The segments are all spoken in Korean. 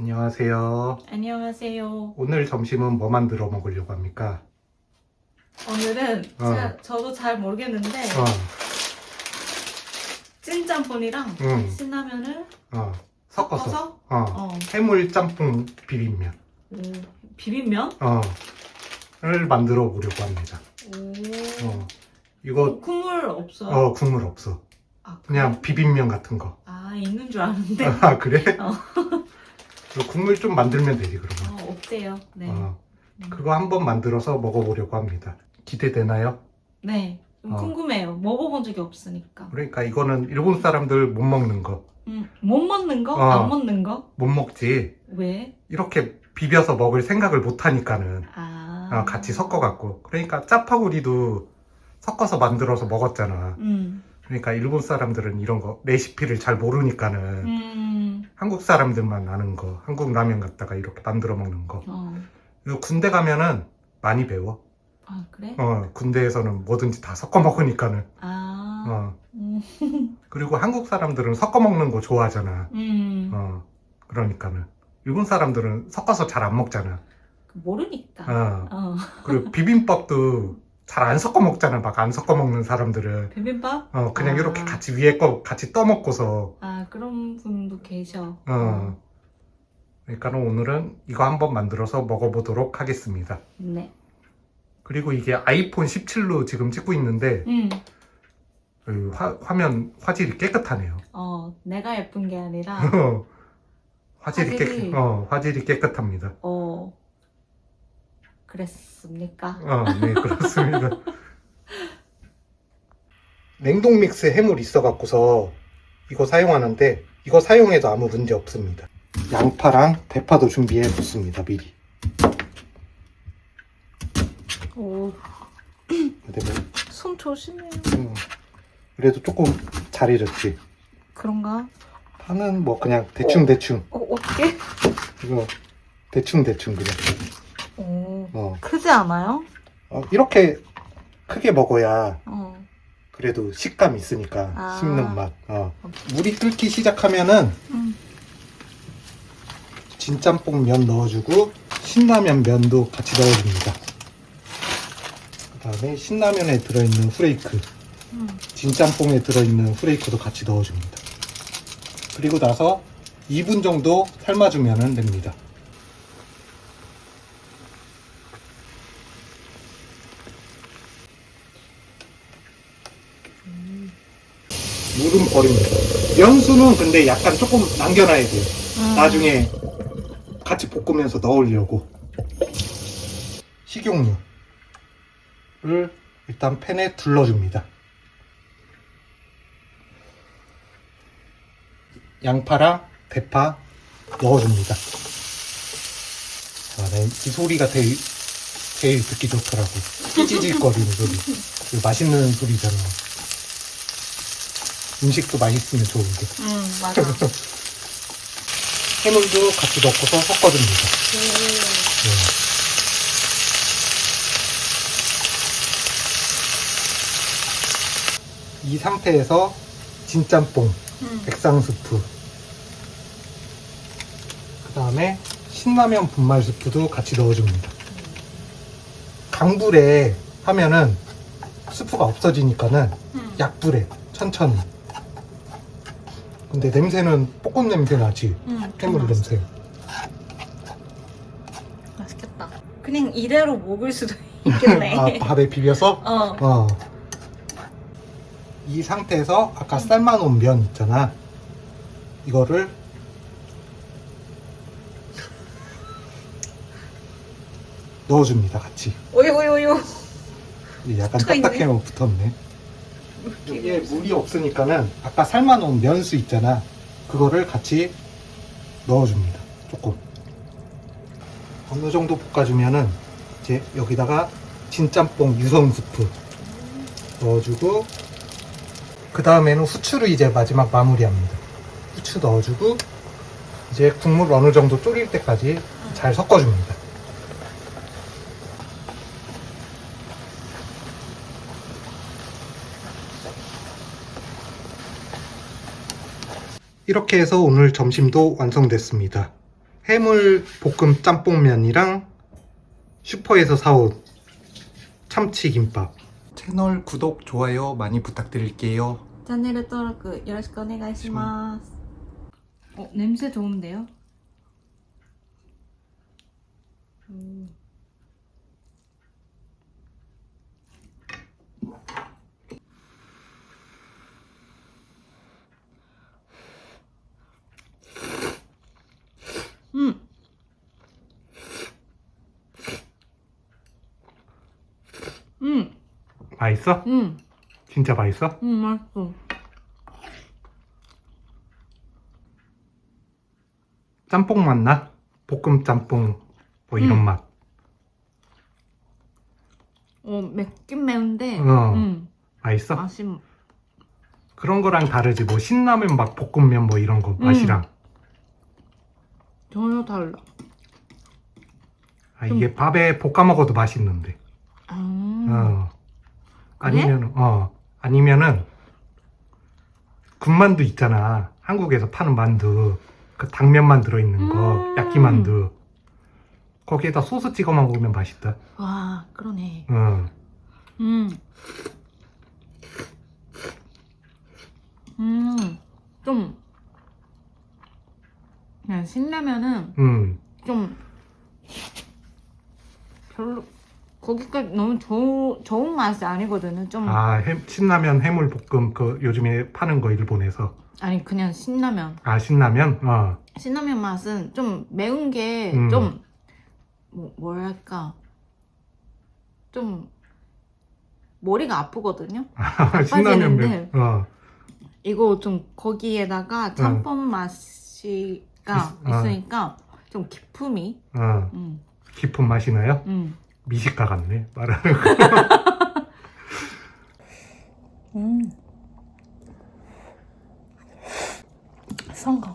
안녕하세요. 안녕하세요. 오늘 점심은 뭐 만들어 먹으려고 합니까? 오늘은 어. 제가, 저도 잘 모르겠는데 어, 찐짬뽕이랑 응. 신라면을 어, 섞어서. 섞어서 어, 어, 해물 짬뽕 비빔면. 오, 비빔면? 어, 를 만들어 보려고 합니다. 오. 어, 이거, 국물 없어요? 어, 국물 없어. 아, 그냥 비빔면 같은 거. 아 있는 줄 아는데 아, 그래? 어. 그 국물 좀 만들면 되지, 그러면. 어, 없대요. 네. 어, 음. 그거 한번 만들어서 먹어보려고 합니다. 기대되나요? 네. 좀 어. 궁금해요. 먹어본 적이 없으니까. 그러니까 이거는 일본 사람들 못 먹는 거. 음, 못 먹는 거? 어. 안 먹는 거? 못 먹지. 왜? 이렇게 비벼서 먹을 생각을 못 하니까는. 아. 어, 같이 섞어갖고 그러니까 짜파구리도 섞어서 만들어서 먹었잖아 음. 그러니까 일본 사람들은 이런 거 레시피를 잘 모르니까는 음. 한국 사람들만 아는 거 한국 라면 갖다가 이렇게 만들어 먹는 거 어. 그리고 군대 가면은 많이 배워 아 그래? 어, 군대에서는 뭐든지 다 섞어 먹으니까는 아. 어. 음. 그리고 한국 사람들은 섞어 먹는 거 좋아하잖아 음. 어, 그러니까는 일본 사람들은 섞어서 잘 안 먹잖아 모르니까. 어. 어. 그리고 비빔밥도 잘 안 섞어 먹잖아 막 안 섞어 먹는 사람들은 비빔밥? 어, 그냥 아. 이렇게 같이 위에 거 같이 떠먹고서, 아 그런 분도 계셔. 어. 그러니까 오늘은 이거 한번 만들어서 먹어보도록 하겠습니다. 네. 그리고 이게 아이폰 17로 지금 찍고 있는데, 음. 그 화, 화면 화질이 깨끗하네요. 어 내가 예쁜 게 아니라 화질이 화질이- 깨끗, 어, 화질이 깨끗합니다. 어 그랬습니까? 어, 네, 그렇습니다. 냉동 믹스 해물 있어 갖고서 이거 사용하는데, 이거 사용해도 아무 문제 없습니다. 양파랑 대파도 준비해 뒀습니다, 미리. 오, 근데 뭐, 손 조심해요. 음, 그래도 조금 잘해졌지. 그런가? 파는 뭐 그냥 대충 대충 어 어떻게? 이거 대충 대충 그냥. 오 어, 크지 않아요? 어, 이렇게 크게 먹어야 어. 그래도 식감 있으니까 아. 씹는 맛. 어. 물이 끓기 시작하면은 음. 진짬뽕 면 넣어주고 신라면 면도 같이 넣어줍니다. 그다음에 신라면에 들어있는 후레이크, 음. 진짬뽕에 들어있는 후레이크도 같이 넣어줍니다. 그리고 나서 2분 정도 삶아주면 됩니다. 물은 버립니다. 면수는 근데 약간 조금 남겨놔야 돼요. 음. 나중에 같이 볶으면서 넣으려고. 식용유를 일단 팬에 둘러줍니다. 양파랑 대파 넣어줍니다. 아, 네, 이 소리가 제일, 제일 듣기 좋더라고. 찌질거리는 소리. 이거 맛있는 소리잖아. 음식도 맛있으면 좋은데. 음 맞아. 해물도 같이 넣고서 섞어줍니다. 네. 이 상태에서 진짬뽕, 음. 백상 스프, 그 다음에 신라면 분말 스프도 같이 넣어줍니다. 강불에 하면은 스프가 없어지니까는 음. 약불에 천천히. 근데 냄새는 볶음 냄새 나지? 음, 해물 냄새. 맛있겠다. 그냥 이대로 먹을 수도 있겠네. 아, 밥에 비벼서? 어. 어. 이 상태에서 아까 삶아놓은 면 있잖아. 이거를 넣어줍니다, 같이. 오요 오요 오요. 이게 약간 붙어 있네. 딱딱해만 붙었네. 이게 물이 없으니까는 아까 삶아놓은 면수 있잖아. 그거를 같이 넣어줍니다. 조금. 어느 정도 볶아주면은 이제 여기다가 진짬뽕 유성 스프 넣어주고 그 다음에는 후추를 이제 마지막 마무리합니다. 후추 넣어주고 이제 국물 어느 정도 졸일 때까지 잘 섞어줍니다. 이렇게 해서 오늘 점심도 완성됐습니다. 해물 볶음 짬뽕면이랑 슈퍼에서 사온 참치 김밥. 채널 구독, 좋아요 많이 부탁드릴게요. チャンネル登録よろしくお願いします。お、 냄새 좋은데요? 음. 음. 음. 맛있어? 음. 진짜 맛있어? 음, 맛있어. 짬뽕 맛 나? 볶음 짬뽕 뭐 이런 음. 맛. 어, 맵긴 매운데, 어. 음, 맛있어? 맛이, 그런 거랑 다르지. 뭐 신라면 막 볶음면 뭐 이런 거 맛이랑. 전혀 달라. 아, 이게 밥에 볶아 먹어도 맛있는데. 음. 어. 그래? 아니면 어 아니면은 군만두 있잖아. 한국에서 파는 만두. 그 당면만 들어 있는 거, 음. 야끼만두. 거기에다 소스 찍어 먹으면 맛있다. 와, 그러네. 어. 음. 음, 좀, 그냥 신라면은 음. 좀, 별로, 거기까지 너무 좋, 좋은 맛이 아니거든요. 좀, 아, 해- 신라면 해물 볶음 그 요즘에 파는 거 일본에서. 아니, 그냥 신라면. 아, 신라면? 어. 신라면 맛은 좀 매운 게 음. 좀 뭐, 뭐랄까 좀 머리가 아프거든요. 신라면 매. 빠지는데. 어. 이거 좀 거기에다가 짬뽕 맛이 가 있- 어. 있으니까 좀 기품이 어. 음, 깊은 맛이 나요? 음. 미식가 같네. 말하는 거. 음. 성공.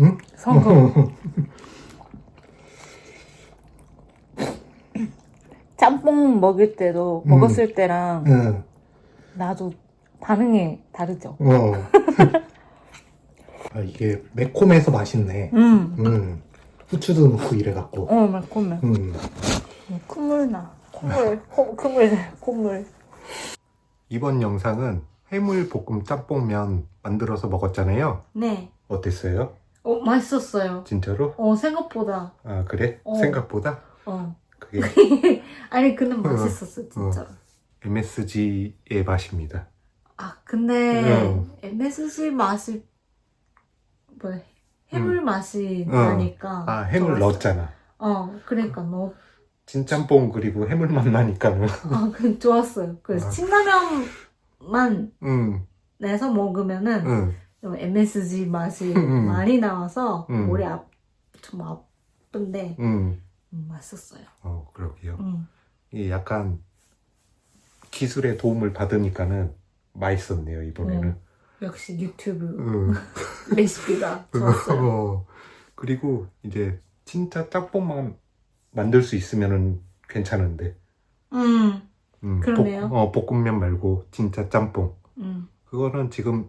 응? 성공. 짬뽕 먹을 때도 음. 먹었을 때랑 응. 나도 반응이 다르죠. 어. 아, 이게 매콤해서 맛있네. 음. 음. 후추도 넣고 이래갖고. 어, 매콤해. 음. 콧물 나. 콧물, 코, 콧물, 콧물. 이번 영상은 해물 볶음 짬뽕면 만들어서 먹었잖아요. 네. 어땠어요? 어, 맛있었어요. 진짜로? 어, 생각보다. 아, 그래? 어. 생각보다? 어. 그게 아니, 근데 맛있었어, 진짜. MSG의 맛입니다. 아, 근데 어. MSG 맛이 뭐 해물 맛이 어. 나니까. 아, 해물. 넣었잖아. 어, 그러니까 너, 진짬뽕 그리고 해물 맛 나니까는. 아, 그 좋았어요. 그래서 아. 신라면만 응, 내서 먹으면은 응. 좀 MSG 맛이 음. 많이 나와서 음. 머리 아, 좀 아픈데 응. 음, 맛있었어요. 어, 그러게요. 음. 이게 약간 기술의 도움을 받으니까는 맛있었네요, 이번에는. 음. 역시 유튜브 응. 레시피가 좋았어요. 어, 그리고 이제 진짜 짬뽕만 만들 수 있으면은 괜찮은데. 음, 음, 그러네요. 볶, 어, 볶음면 말고 진짜 짬뽕. 음, 그거는 지금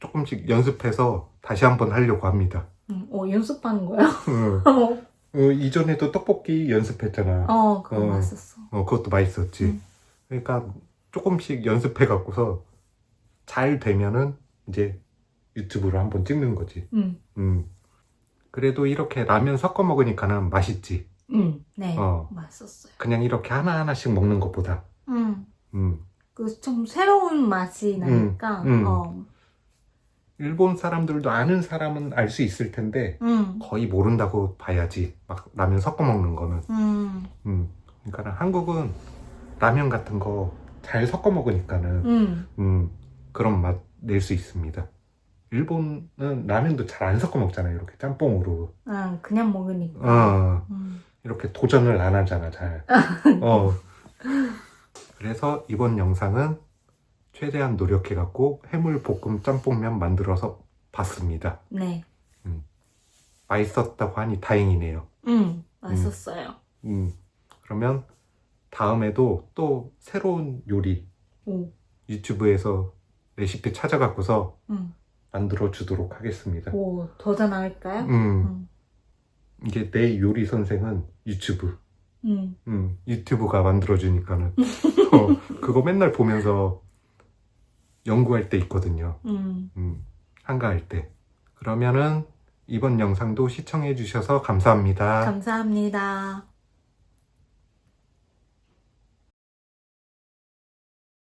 조금씩 연습해서 다시 한번 하려고 합니다. 음. 어, 연습하는 거야? 응. 어, 어, 이전에도 떡볶이 연습했잖아. 어, 그거 어. 맛있었어. 어, 그것도 맛있었지. 음. 그러니까 조금씩 연습해 갖고서 잘 되면은 이제 유튜브로 한번 찍는 거지. 음, 음. 그래도 이렇게 라면 섞어 먹으니까는 맛있지. 음, 네, 어. 맛있었어요. 그냥 이렇게 하나 하나씩 먹는 것보다. 음, 음. 그 좀 새로운 맛이 나니까, 음. 어, 일본 사람들도 아는 사람은 알 수 있을 텐데 음, 거의 모른다고 봐야지. 막 라면 섞어 먹는 거는. 음, 음. 그러니까 한국은 라면 같은 거 잘 섞어 먹으니까는 음, 음, 그런 맛 낼 수 있습니다. 일본은 라면도 잘 안 섞어 먹잖아요. 이렇게 짬뽕으로. 아, 그냥 먹으니까. 어, 음, 이렇게 도전을 안 하잖아, 잘. 어. 그래서 이번 영상은 최대한 노력해갖고 해물 볶음 짬뽕면 만들어서 봤습니다. 네, 맛있었다고 하니 다행이네요. 음, 맛있었어요. 음, 그러면 다음에도 또 새로운 요리 오, 유튜브에서 레시피 찾아갖고서 음, 만들어 주도록 하겠습니다. 오, 도전할까요? 음, 음, 이게 내 요리 선생은 유튜브. 응. 음, 유튜브가 만들어주니까는. 어, 그거 맨날 보면서 연구할 때 있거든요. 응. 음, 한가할 때. 그러면은 이번 영상도 시청해 주셔서 감사합니다. 감사합니다.